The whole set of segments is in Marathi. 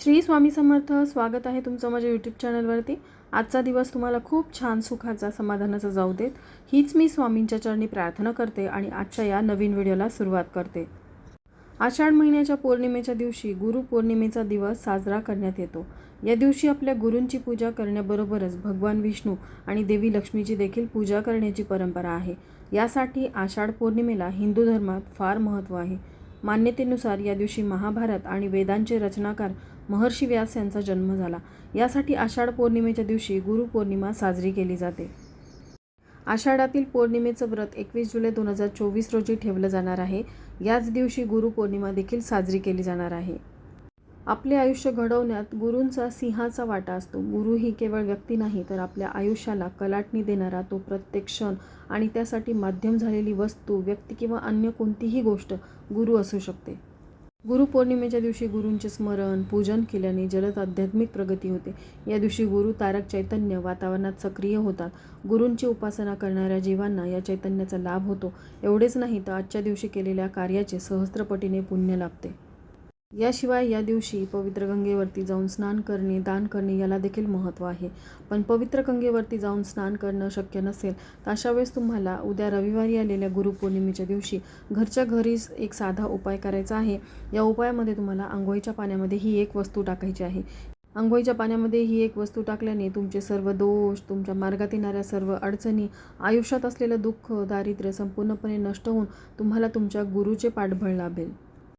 श्री स्वामी समर्थ स्वागत आहे तुमचं माझ्या यूट्यूब चॅनलवरती आजचा दिवस तुम्हाला खूप छान सुखाचा समाधानाचा जाऊ देत. हीच मी स्वामींच्या चरणी प्रार्थना करते आणि आजच्या या नवीन व्हिडिओला सुरुवात करते. आषाढ महिन्याच्या पौर्णिमेच्या दिवशी गुरुपौर्णिमेचा दिवस साजरा करण्यात येतो. या दिवशी आपल्या गुरूंची पूजा करण्याबरोबरच भगवान विष्णू आणि देवी लक्ष्मीची देखील पूजा करण्याची परंपरा आहे. यासाठी आषाढ पौर्णिमेला हिंदू धर्मात फार महत्त्व आहे. मान्यतेनुसार या दिवशी महाभारत आणि वेदांचे रचनाकार महर्षी व्यास यांचा जन्म झाला. यासाठी आषाढ पौर्णिमेच्या दिवशी गुरुपौर्णिमा साजरी केली जाते. आषाढातील पौर्णिमेचं व्रत एकवीस जुलै दोन हजार चोवीस रोजी ठेवलं जाणार आहे. याच दिवशी गुरुपौर्णिमा देखील साजरी केली जाणार आहे. आपले आयुष्य घडवण्यात गुरूंचा सिंहाचा वाटा असतो. गुरु ही केवळ व्यक्ती नाही तर आपल्या आयुष्याला कलाटणी देणारा तो प्रत्येक क्षण आणि त्यासाठी माध्यम झालेली वस्तू व्यक्ती किंवा अन्य कोणतीही गोष्ट गुरु असू शकते. गुरुपौर्णिमेच्या दिवशी गुरूंचे स्मरण पूजन केल्याने जलद आध्यात्मिक प्रगती होते. या दिवशी गुरु तारक चैतन्य वातावरणात सक्रिय होतात. गुरूंची उपासना करणाऱ्या जीवांना या चैतन्याचा लाभ होतो. एवढेच नाही तर आजच्या दिवशी केलेल्या कार्याचे सहस्त्रपटीने पुण्य लाभते. याशिवाय या दिवशी पवित्र गंगेवरती जाऊन स्नान करणे दान करणे याला देखील महत्त्व आहे. पण पवित्र गंगेवरती जाऊन स्नान करणं शक्य नसेल तर अशा वेळेस तुम्हाला उद्या रविवारी आलेल्या गुरुपौर्णिमेच्या दिवशी घरच्या घरीच एक साधा उपाय करायचा आहे. या उपायामध्ये तुम्हाला आंघोळीच्या पाण्यामध्ये ही एक वस्तू टाकायची आहे. आंघोळीच्या पाण्यामध्ये ही एक वस्तू टाकल्याने तुमचे सर्व दोष तुमच्या मार्गात येणाऱ्या सर्व अडचणी आयुष्यात असलेलं दुःख दारिद्र्य संपूर्णपणे नष्ट होऊन तुम्हाला तुमच्या गुरुचे पाठबळ लाभेल.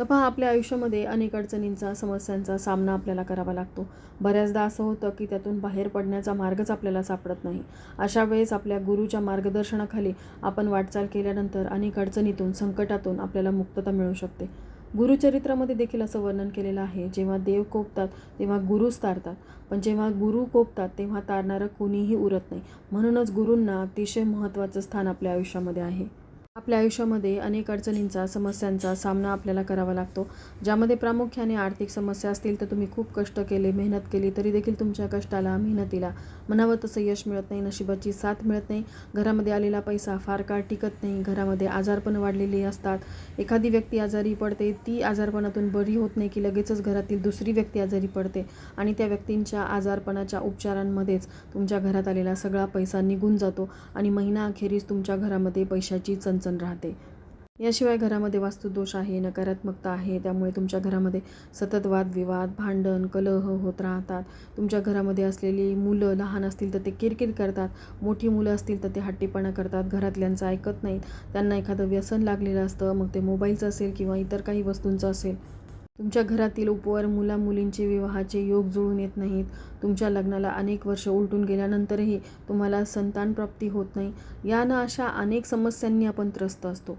तर पहा आपल्या आयुष्यामध्ये अनेक अडचणींचा समस्यांचा सामना आपल्याला करावा लागतो. बऱ्याचदा असं होतं की त्यातून बाहेर पडण्याचा मार्गच आपल्याला सापडत नाही. अशा वेळेस आपल्या गुरुच्या मार्गदर्शनाखाली आपण वाटचाल केल्यानंतर अनेक अडचणीतून संकटातून आपल्याला मुक्तता मिळू शकते. गुरुचरित्रामध्ये देखील असं वर्णन केलेलं आहे जेव्हा देव कोपतात तेव्हा गुरुच तारतात पण जेव्हा गुरु कोपतात तेव्हा तारणारं कोणीही उरत नाही. म्हणूनच गुरूंना अतिशय महत्त्वाचं स्थान आपल्या आयुष्यामध्ये आहे. आपल्या आयुष्यामध्ये अनेक अडचणींचा समस्यांचा सामना आपल्याला करावा लागतो. ज्यामध्ये प्रामुख्याने आर्थिक समस्या असतील तर तुम्ही खूप कष्ट केले मेहनत केली तरी देखील तुमच्या कष्टाला मेहनतीला म्हणावं तसं यश मिळत नाही नशिबाची साथ मिळत नाही. घरामध्ये आलेला पैसा फार काळ टिकत नाही. घरामध्ये आजारपण वाढलेली असतात. एखादी व्यक्ती आजारी पडते ती आजारपणातून बरी होत नाही की लगेचच घरातील दुसरी व्यक्ती आजारी पडते आणि त्या व्यक्तींच्या आजारपणाच्या उपचारांमध्येच तुमच्या घरात आलेला सगळा पैसा निघून जातो आणि महिना अखेरीस तुमच्या घरामध्ये पैशाची चणचण राहते. याशिवाय घरामध्ये वास्तुदोष आहे नकारात्मकता आहे त्यामुळे तुमच्या घरामध्ये सतत वादविवाद भांडण कलह होत राहतात. तुमच्या घरामध्ये असलेली मुलं लहान असतील तर ते किरकिर करतात मोठी मुलं असतील तर ते हट्टीपणा करतात घरातल्यांचं ऐकत नाहीत. त्यांना एखादं व्यसन लागलेलं असतं मग ते मोबाईलचं असेल किंवा इतर काही वस्तूंचं असेल. तुमच्या घरातील उपवर मुला मुलींचे विवाहाचे योग जुळून येत नाहीत. तुमच्या लग्नाला अनेक वर्ष उलटून गेल्यानंतरही तुम्हाला संतान प्राप्ती होत नाही. यानं अशा अनेक समस्यांनी आपण त्रस्त असतो.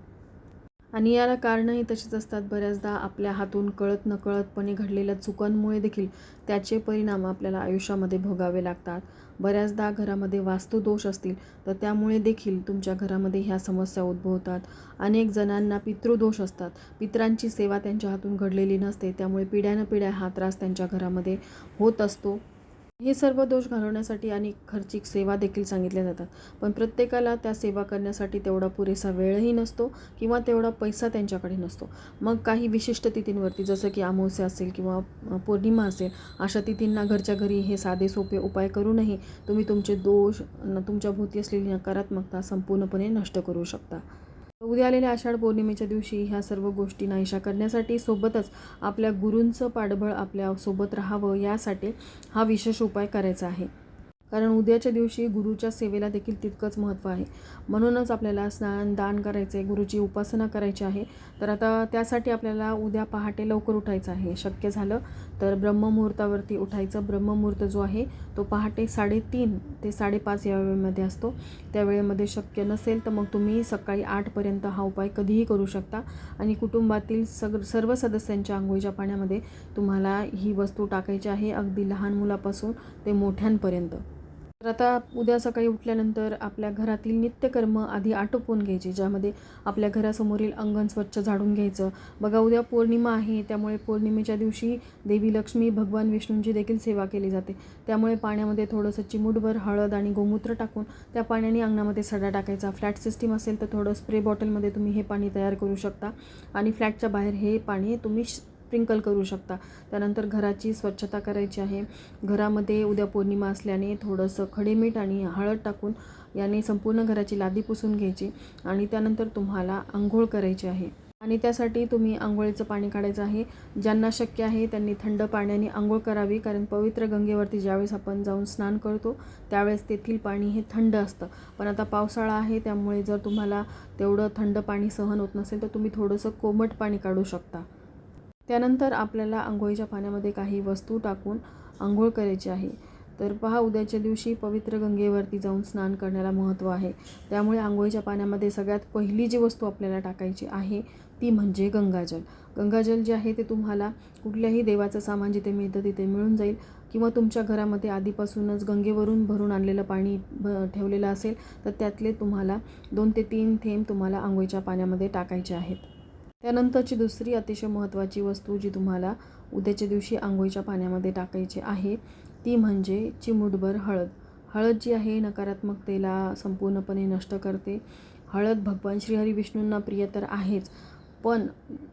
आणि याला कारणंही तशीच असतात बऱ्याचदा आपल्या हातून कळत नकळतपणे घडलेल्या चुकांमुळे देखील त्याचे परिणाम आपल्याला आयुष्यामध्ये भोगावे लागतात. बऱ्याचदा घरामध्ये वास्तुदोष असतील तर त्यामुळे देखील तुमच्या घरामध्ये ह्या समस्या उद्भवतात. अनेक जणांना पितृदोष असतात. पित्रांची सेवा त्यांच्या हातून घडलेली नसते त्यामुळे पिढ्यानपिढ्या हा त्रास त्यांच्या घरामध्ये होत असतो. हे सर्व दोष घालवण्यासाठी आणि खर्चिक सेवा देखील सांगितल्या जातात. पण प्रत्येकाला त्या सेवा करण्यासाठी तेवढा पुरेसा वेळही नसतो किंवा तेवढा पैसा त्यांच्याकडे नसतो. मग काही विशिष्ट तिथींवरती जसं की अमावस्या असेल किंवा पौर्णिमा असेल अशा तिथींना घरच्या घरी हे साधे सोपे उपाय करूनही तुम्ही तुमचे दोष न तुमच्या भोवती असलेली नकारात्मकता संपूर्णपणे नष्ट करू शकता. उद्या आलेल्या आषाढ पौर्णिमेच्या दिवशी ह्या सर्व गोष्टी नाहीशा करण्यासाठी सोबतच आपल्या गुरूंचं पाठबळ आपल्यासोबत राहावं यासाठी हा विशेष उपाय करायचा आहे. कारण उद्याच्या दिवशी गुरुच्या सेवेला देखील तितकंच महत्त्व आहे. म्हणूनच आपल्याला स्नान दान करायचं आहे गुरुची उपासना करायची आहे. तर आता त्यासाठी आपल्याला उद्या पहाटे लवकर उठायचं आहे. शक्य झालं तर ब्रह्ममुहूर्तावरती उठायचं ब्रह्ममुहूर्त जो आहे तो पहाटे साडेतीन ते साडेपाच या वेळेमध्ये असतो. त्या वेळेमध्ये शक्य नसेल तर मग तुम्ही सकाळी आठपर्यंत हा उपाय कधीही करू शकता. आणि कुटुंबातील सग सर्व सदस्यांच्या आंघोळीच्या पाण्यामध्ये तुम्हाला ही वस्तू टाकायची आहे अगदी लहान मुलापासून ते मोठ्यांपर्यंत. तर आता उद्या सकाळी उठल्यानंतर आपल्या घरातील नित्यकर्म आधी आटोपून घ्यायचे ज्यामध्ये आपल्या घरासमोरील अंगण स्वच्छ झाडून घ्यायचं. बघा उद्या पौर्णिमा आहे त्यामुळे पौर्णिमेच्या दिवशी देवी लक्ष्मी भगवान विष्णूंची देखील सेवा केली जाते. त्यामुळे पाण्यामध्ये थोडंसं चिमूटभर हळद आणि गोमूत्र टाकून त्या पाण्याने अंगणामध्ये सडा टाकायचा. फ्लॅट सिस्टीम असेल तर थोडं स्प्रे बॉटलमध्ये तुम्ही हे पाणी तयार करू शकता. आणि फ्लॅटच्या बाहेर हे पाणी तुम्ही स्प्रिंकल करू शकता. त्यानंतर घराची स्वच्छता करायची आहे. घरामध्ये उद्या पौर्णिमा असल्याने थोडंसं खडे मीठ आणि हळद टाकून याने संपूर्ण घराची लादी पुसून घ्यायची आणि त्यानंतर तुम्हाला आंघोळ करायची आहे. आणि त्यासाठी तुम्ही आंघोळीचं पाणी काढायचं आहे. ज्यांना शक्य आहे त्यांनी थंड पाण्याने आंघोळ करावी कारण पवित्र गंगेवरती ज्यावेळेस आपण जाऊन स्नान करतो त्यावेळेस तेथील पाणी हे थंड असतं. पण आता पावसाळा आहे त्यामुळे जर तुम्हाला तेवढं थंड पाणी सहन होत नसेल तर तुम्ही थोडंसं कोमट पाणी काढू शकता. त्यानंतर आपल्याला आंघोळीच्या पाण्यामध्ये काही वस्तू टाकून आंघोळ करायची आहे. तर पहा उद्याच्या दिवशी पवित्र गंगेवरती जाऊन स्नान करण्याला महत्त्व आहे. त्यामुळे आंघोळीच्या पाण्यामध्ये सगळ्यात पहिली जी वस्तू आपल्याला टाकायची आहे ती म्हणजे गंगाजल. गंगाजल जे आहे ते तुम्हाला कुठल्याही देवाचं सामान जिथे मिळतं तिथे मिळून जाईल किंवा तुमच्या घरामध्ये आधीपासूनच गंगेवरून भरून आणलेलं पाणी भ ठेवलेलं असेल तर त्यातले तुम्हाला दोन ते तीन थेंब तुम्हाला आंघोळीच्या पाण्यामध्ये टाकायचे आहेत. त्यानंतरची दुसरी अतिशय महत्त्वाची वस्तू जी तुम्हाला उद्याच्या दिवशी आंघोळीच्या पाण्यामध्ये टाकायची आहे ती म्हणजे चिमूटभर हळद. हळद जी आहे नकारात्मकतेला संपूर्णपणे नष्ट करते. हळद भगवान श्रीहरी विष्णूंना प्रिय तर आहेच पण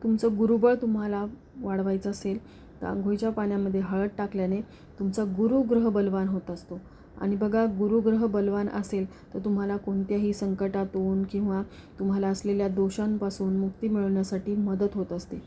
तुमचं गुरुबळ तुम्हाला वाढवायचं असेल तर आंघोळीच्या पाण्यामध्ये हळद टाकल्याने तुमचा गुरुग्रह बलवान होत असतो. आणि बघा गुरुग्रह बलवान असेल तर तुम्हाला कोणत्याही संकटातून किंवा तुम्हाला असलेल्या दोषांपासून मुक्ती मिळवण्यासाठी मदत होत असते.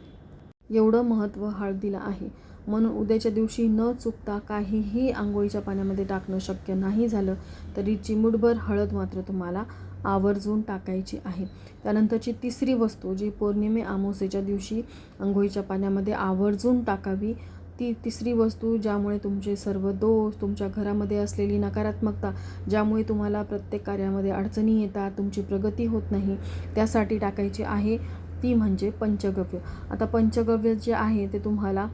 एवढं महत्त्व हळदीला आहे. म्हणून उद्याच्या दिवशी न चुकता काहीही आंघोळीच्या पाण्यामध्ये टाकणं शक्य नाही झालं तरी चिमूटभर हळद मात्र तुम्हाला आवर्जून टाकायची आहे. त्यानंतरची तिसरी वस्तू जी पौर्णिमे आमोसेच्या दिवशी आंघोळीच्या पाण्यामध्ये आवर्जून टाकावी ती तिसरी वस्तू ज्यामुळे तुमचे सर्व दोष तुमच्या घरामध्ये असलेली नकारात्मकता ज्यामुळे तुम्हाला प्रत्येक कार्यामध्ये अडचणी येतात तुमची प्रगती होत नाही त्यासाठी टाकायची आहे. ती म्हणजे पंचगव्य. आता पंचगव्य जे आहे ते तुम्हाला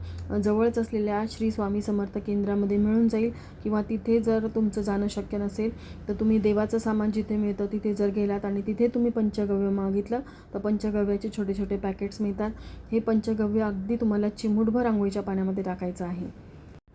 जवळच असलेल्या श्री स्वामी समर्थ केंद्रामध्ये मिळून जाईल किंवा तिथे जर तुमचं जाणं शक्य नसेल तर तुम्ही देवाचं सामान जिथे मिळतं तिथे जर गेलात आणि तिथे तुम्ही पंचगव्य मागितलं तर पंचगव्याचे छोटे छोटे पॅकेट्स मिळतात. हे पंचगव्य अगदी तुम्हाला चिमूटभर आंघोळीच्या पाण्यामध्ये टाकायचं आहे.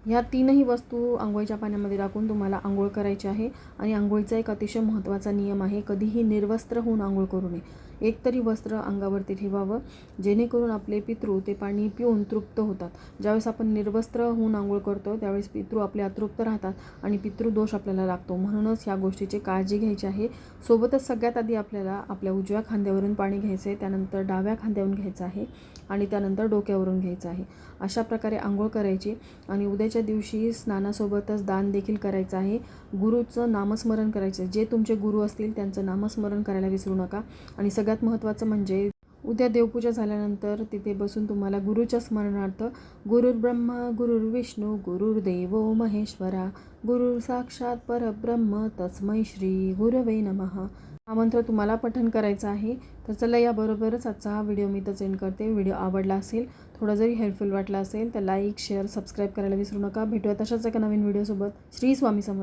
ह्या तीनही वस्तू आंघोळीच्या पाण्यामध्ये टाकून तुम्हाला आंघोळ करायची आहे. आणि आंघोळीचा एक अतिशय महत्त्वाचा नियम आहे कधीही निर्वस्त्र होऊन आंघोळ करू नये. एकतरी वस्त्र अंगावरती ठेवावं जेणेकरून आपले पितृ ते पाणी पिऊन तृप्त होतात. ज्यावेळेस आपण निर्वस्त्र होऊन आंघोळ करतो त्यावेळेस पितृ आपले अतृप्त राहतात आणि पितृदोष आपल्याला लागतो. म्हणूनच ह्या गोष्टीची काळजी घ्यायची आहे. सोबतच सगळ्यात आधी आपल्याला आपल्या उजव्या खांद्यावरून पाणी घ्यायचं आहे त्यानंतर डाव्या खांद्यावरून घ्यायचं आहे. आणि त्यानंतर डोक्यावरून घ्यायचं आहे. अशा प्रकारे आंघोळ करायची आणि उद्याच्या दिवशी स्नानासोबतच दान देखील करायचं आहे. गुरुचं नामस्मरण करायचं जे तुमचे गुरु असतील त्यांचं नामस्मरण करायला विसरू नका. आणि सगळ्यात महत्त्वाचं म्हणजे उद्या देवपूजा झाल्यानंतर तिथे बसून तुम्हाला गुरुच्या स्मरणार्थ गुरुर्ब्रह्मा गुरुर्विष्णू गुरुर्देवो महेश्वरा गुरुर साक्षात परब्रह्म तस्मै श्री गुरवे नमः. हा मंत्र तुम्हाला पठन करायचा आहे. तर चला याबरोबरच आजचा हा व्हिडिओ मी तर सेंड करते. व्हिडिओ आवडला असेल थोडा जरी हेल्पफुल वाटला असेल तर लाईक शेअर सबस्क्राईब करायला विसरू नका. भेटूया तशाच एका नवीन व्हिडिओसोबत श्री स्वामी समर्थ.